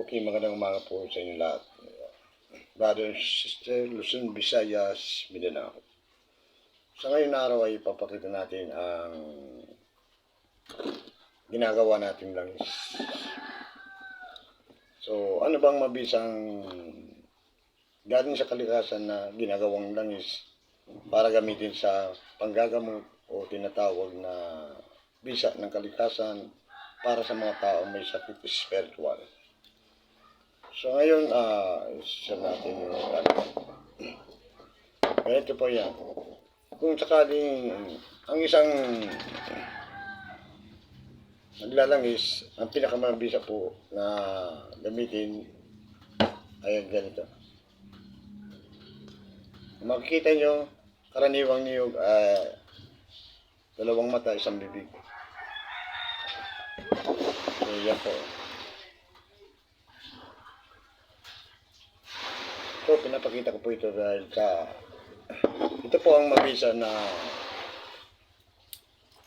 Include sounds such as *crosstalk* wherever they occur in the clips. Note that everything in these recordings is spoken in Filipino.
Okay, magandang umaga po sa inyo lahat. Brother, sister, Luzon, Visayas, Mindanao. Sa ngayon na araw ay papakita natin ang ginagawa natin langis. So, ano bang mabisang galing sa kalikasan na ginagawang langis para gamitin sa panggagamot o tinatawag na bisa ng kalikasan para sa mga tao may sakit spiritual. So ngayon, ah, isa natin yung ano. Ganito po yan. Kung sakaling ang isang naglalangis, ang pinakamabisa po na gamitin ay ganito. Makikita nyo, karaniwang niyog ay dalawang mata, isang bibig. So yan po. So, pinapakita ko po ito dahil sa ito po ang mabisa na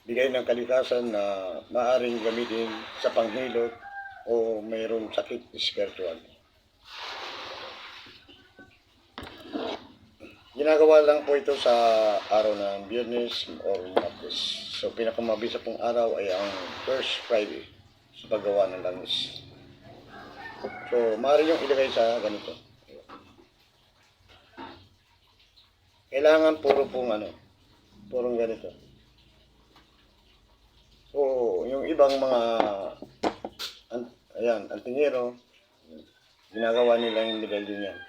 bigay ng kalikasan na maaring gamitin sa panghilot o mayroong sakit spiritual. Ginagawa lang po ito sa araw ng Biyernes or Martes. So, pinakamabisa pong araw ay ang first Friday sa paggawa ng langis. So, maaari yung ilagay sa ganito. Kailangan puro pong ano, purong ganito. So, yung ibang mga, an, ayan, antingero, ginagawa nila yung medalyon yan.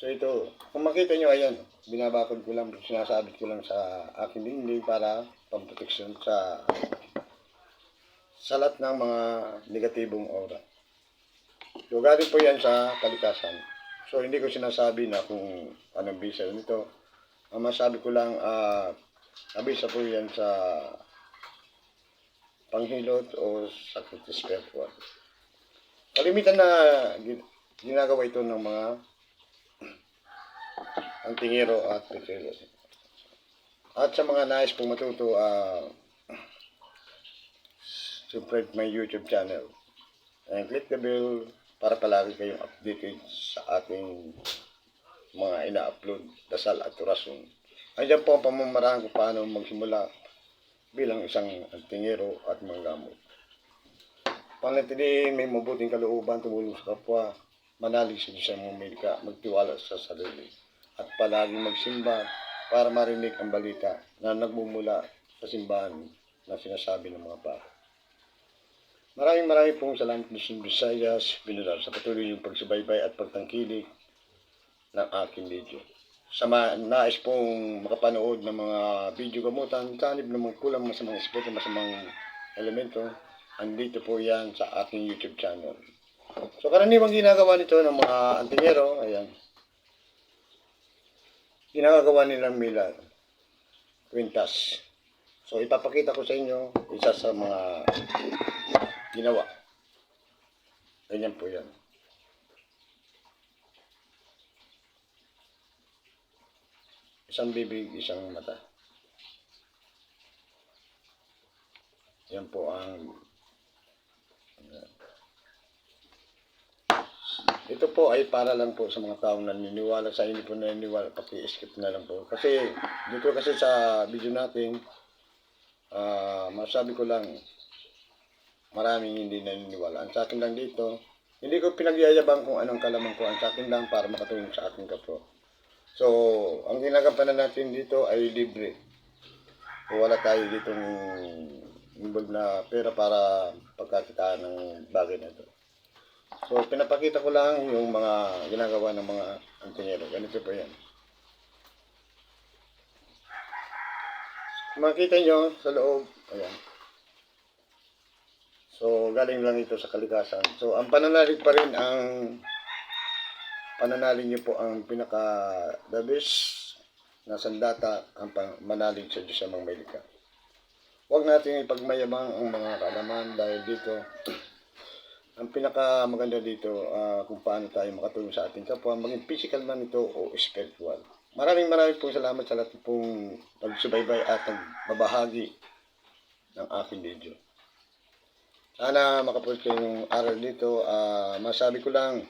So ito, kung makita nyo, ayan, binabakod ko lang, sinasabit ko lang sa aking dingding para pamproteksyon sa salat ng mga negatibong aura. So, galing po yan sa kalikasan. So, hindi ko sinasabi na kung anong bisa nito. Ang masabi ko lang, ah, abisa po yan sa panghilot o sakit spiritual. Kalimitan na gin- ginagawa ito ng mga *clears throat* antingero at petero. At sa mga nais pong matuto, ah, *clears throat* subscribe my YouTube channel. And click the bell para palagi kayong updated sa ating mga ina-upload, dasal at orasyon. Andiyan po ang pamamaraan kung paano magsimula bilang isang antingero at manggamot. Panatiliin may mabuting kalooban tumulong sa kapwa, manalig sa Diyos ang Amerika, magtiwala sa sarili, at palaging magsimba para marinig ang balita na nagmumula sa simbahan na sinasabi ng mga pa. Maraming maraming pong salamat Luzon, Visayas, Binudal sa patuloy yung pagsubaybay at pagtangkilik ng aking video. Sa mga nais pong makapanood ng mga video gamutan, tanib na mga kulang masamang espiritu, masamang elemento, andito po yan sa aking YouTube channel. So karaniwang ginagawa nito ng mga antingero, ayan. Ginagawa nilang milar, kwintas. So ipapakita ko sa inyo isa sa mga ginawa. Ganyan po yan. Isang bibig, isang mata. Yan po ang ito po ay para lang po sa mga taong naniniwala sa hindi po naniniwala, paki-skip na lang po. Kasi dito kasi sa video natin, ah masabi ko lang, maraming hindi naniniwala. Ang sa akin lang dito, hindi ko pinagyayabang kung anong kalaman ko. Ang sa akin lang para makatulong sa aking kapwa. So, ang ginagampanan natin dito ay libre. Wala tayo ditong involved na pera para pagkakitaan ng bagay na ito. So, pinapakita ko lang yung mga ginagawa ng mga antingero. Ganito po yan. Makita nyo sa loob, ayan. So, galing lang ito sa kalikasan. So, ang pananalig pa rin ang pananalig niyo po ang pinaka the best na sandata ang manalig sa Diyos sa mga. Huwag natin ipagmayabang ang mga kaalaman dahil dito ang pinaka maganda dito ah, kung paano tayo makatulong sa ating kapwa, maging physical man ito o spiritual. Maraming maraming pong salamat sa lahat pong pagsubaybay at pagbabahagi ng aking video. Sana makapulot kayong aral dito. Ah, masabi ko lang,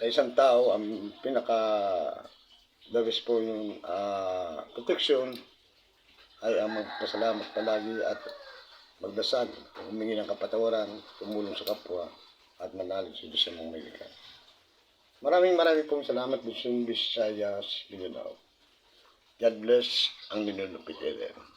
sa isang tao, ang pinaka the best po yung ah, protection ay ang magpasalamat palagi at magdasal, humingi ng kapatawaran, tumulong sa kapwa, at manalig sa Diyos may likha. Maraming maraming pong salamat, Luzon, Visayas, Mindanao. God bless ang ninunupit, Eden.